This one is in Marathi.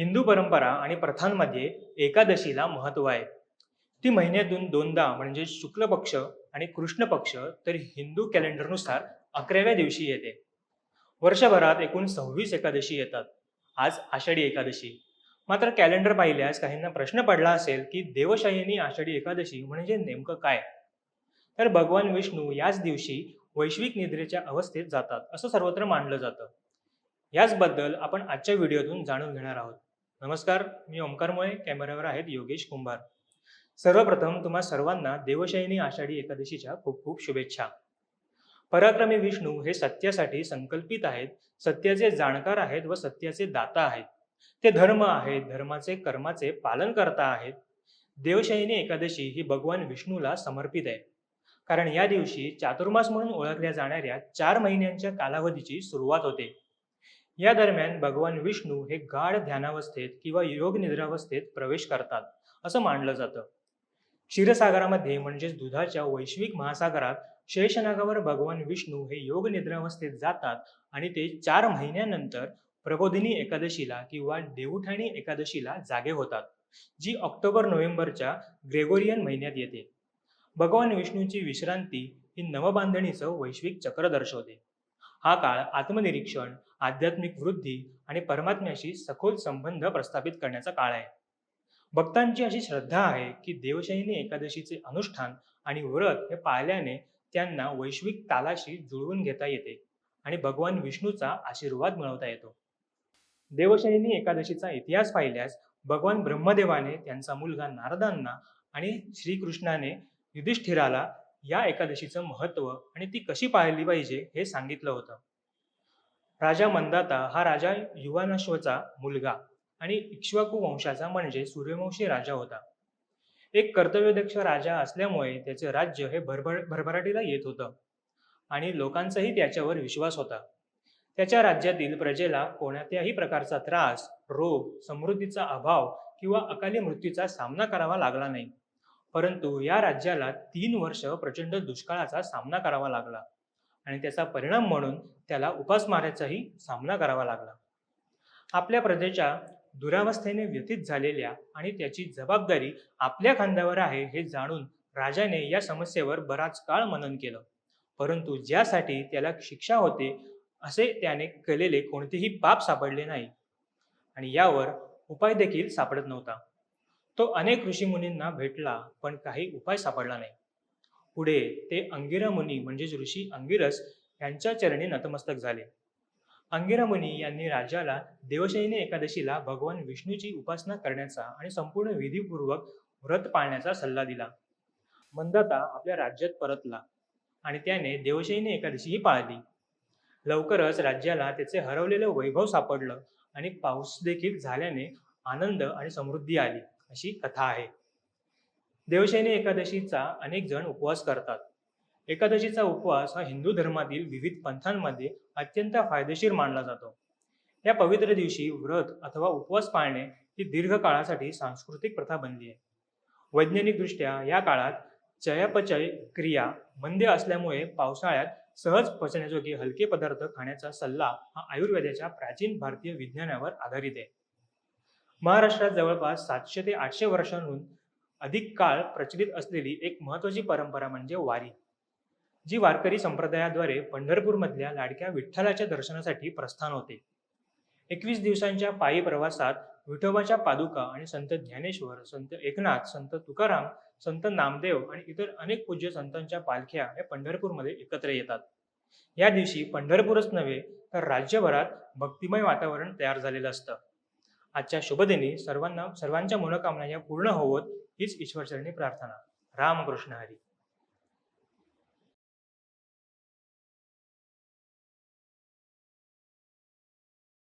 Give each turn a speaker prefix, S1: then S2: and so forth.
S1: हिंदू परंपरा आणि प्रथांमध्ये एकादशीला महत्त्व आहे. ती महिन्यातून दोनदा म्हणजे शुक्ल पक्ष आणि कृष्ण पक्ष तर हिंदू कॅलेंडरनुसार अकराव्या दिवशी येते. वर्षभरात एकूण सव्वीस एकादशी येतात. आज आषाढी एकादशी. मात्र कॅलेंडर पाहिल्यास काहींना प्रश्न पडला असेल की देवशाहीनी आषाढी एकादशी म्हणजे नेमकं काय? तर भगवान विष्णू याच दिवशी वैश्विक निद्रेच्या अवस्थेत जातात असं सर्वत्र मानलं जातं. याचबद्दल आपण आजच्या व्हिडिओतून जाणून घेणार आहोत. नमस्कार मी ओंकार मोळे कॅमेऱ्यावर आहेत योगेश कुंभार. सर्वप्रथम तुम्हा सर्वांना देवशयनी आषाढी एकादशीच्या खूप खूप शुभेच्छा. पराक्रमी विष्णू हे सत्यासाठी संकल्पित आहेत सत्याचे जाणकार आहेत व सत्याचे दाता आहेत. ते धर्म आहेत धर्माचे कर्माचे पालन करता आहेत. देवशयनी एकादशी ही भगवान विष्णूला समर्पित आहे. कारण या दिवशी चातुर्मास म्हणून ओळखल्या जाणाऱ्या चार महिन्यांच्या कालावधीची सुरुवात होते. या दरम्यान भगवान विष्णू हे गाढ ध्यानावस्थेत किंवा योग निद्रावस्थेत प्रवेश करतात असं मानलं जातं. क्षीरसागरामध्ये म्हणजेच दुधाच्या वैश्विक महासागरात शेषनागावर भगवान विष्णू हे योग निद्रावस्थेत जातात आणि ते चार महिन्यानंतर प्रबोधिनी एकादशीला किंवा देवठाणी एकादशीला जागे होतात जी ऑक्टोबर नोव्हेंबरच्या ग्रेगोरियन महिन्यात येते. भगवान विष्णूची विश्रांती ही नवबांधणीचं वैश्विक चक्र दर्शवते. हा काळ आत्मनिरीक्षण आध्यात्मिक वृद्धी आणि परमात्म्याशी सखोल संबंध प्रस्थापित करण्याचा काळ आहे. भक्तांची अशी श्रद्धा आहे की देवशयनी एकादशीचे अनुष्ठान आणि व्रत हे पाळल्याने त्यांना वैश्विक तालाशी जुळवून घेता येते आणि भगवान विष्णूचा आशीर्वाद मिळवता येतो. देवशयनी एकादशीचा इतिहास पाहिल्यास भगवान ब्रह्मदेवाने त्यांचा मुलगा नारदांना आणि श्रीकृष्णाने युधिष्ठिराला या एकादशीचं महत्त्व आणि ती कशी पाहिली पाहिजे हे सांगितलं होतं. राजा मंदाता हा राजा युवानश्वचा मुलगा आणि इक्ष्वाकू वंशाचा म्हणजे सूर्यवंशी राजा होता. एक कर्तव्यदक्ष राजा असल्यामुळे त्याचे राज्य हे भरभर भरभराटीला येत होतं आणि लोकांचाही त्याच्यावर विश्वास होता. त्याच्या राज्यातील प्रजेला कोणत्याही प्रकारचा त्रास रोग समृद्धीचा अभाव किंवा अकाली मृत्यूचा सामना करावा लागला नाही. परंतु या राज्याला तीन वर्ष प्रचंड दुष्काळाचा सामना करावा लागला आणि त्याचा परिणाम म्हणून त्याला उपासमाराचाही सामना करावा लागला. आपल्या प्रजेच्या दुरावस्थेने व्यथित झालेल्या आणि त्याची जबाबदारी आपल्या खांद्यावर आहे हे जाणून राजाने या समस्येवर बराच काळ मनन केलं. परंतु ज्यासाठी त्याला शिक्षा होते असे त्याने केलेले कोणतेही पाप सापडले नाही. आणि यावर उपाय देखील सापडत नव्हता. तो अनेक ऋषीमुनींना भेटला पण काही उपाय सापडला नाही. पुढे ते अंगिरा मुनी म्हणजेच ऋषी अंगिरस यांच्या चरणी नतमस्तक झाले. अंगिरा मुनी यांनी राजाला देवशयनी एकादशीला भगवान विष्णूची उपासना करण्याचा आणि संपूर्ण विधीपूर्वक व्रत पाळण्याचा सल्ला दिला. मंदाता आपल्या राज्यात परतला आणि त्याने देवशयनी एकादशीही पाळली. लवकरच राज्याला त्याचे हरवलेलं वैभव सापडलं आणि पाऊस देखील झाल्याने आनंद आणि समृद्धी आली. अशी कथा आहे. देवशयनी एकादशीचा अनेक जण उपवास करतात. एकादशीचा उपवास हा हिंदू धर्मातील विविध पंथांमध्ये अत्यंत फायदेशीर मानला जातो. या पवित्र दिवशी व्रत अथवा उपवास पाळणे ही दीर्घ काळासाठी सांस्कृतिक प्रथा बनली आहे. वैज्ञानिकदृष्ट्या या काळात चयापचय क्रिया मंद असल्यामुळे पावसाळ्यात सहज पचण्याजोगे हलके पदार्थ खाण्याचा सल्ला हा आयुर्वेदाच्या प्राचीन भारतीय विज्ञानावर आधारित आहे. महाराष्ट्रात जवळपास सातशे ते आठशे वर्षांहून अधिक काळ प्रचलित असलेली एक महत्वाची परंपरा म्हणजे वारी जी वारकरी संप्रदायाद्वारे पंढरपूरमधल्या लाडक्या विठ्ठलाच्या दर्शनासाठी प्रस्थान होते. एकवीस दिवसांच्या पायी प्रवासात विठोबाच्या पादुका आणि संत ज्ञानेश्वर संत एकनाथ संत तुकाराम संत नामदेव आणि इतर अनेक पूज्य संतांच्या पालख्या या पंढरपूरमध्ये एकत्र येतात. या दिवशी पंढरपूरच नव्हे तर राज्यभरात भक्तिमय वातावरण तयार झालेलं असतं. आजच्या शुभदिनी सर्वांना सर्वांच्या मनोकामना या पूर्ण होवत हीच ईश्वरचरणी प्रार्थना. रामकृष्ण हरी.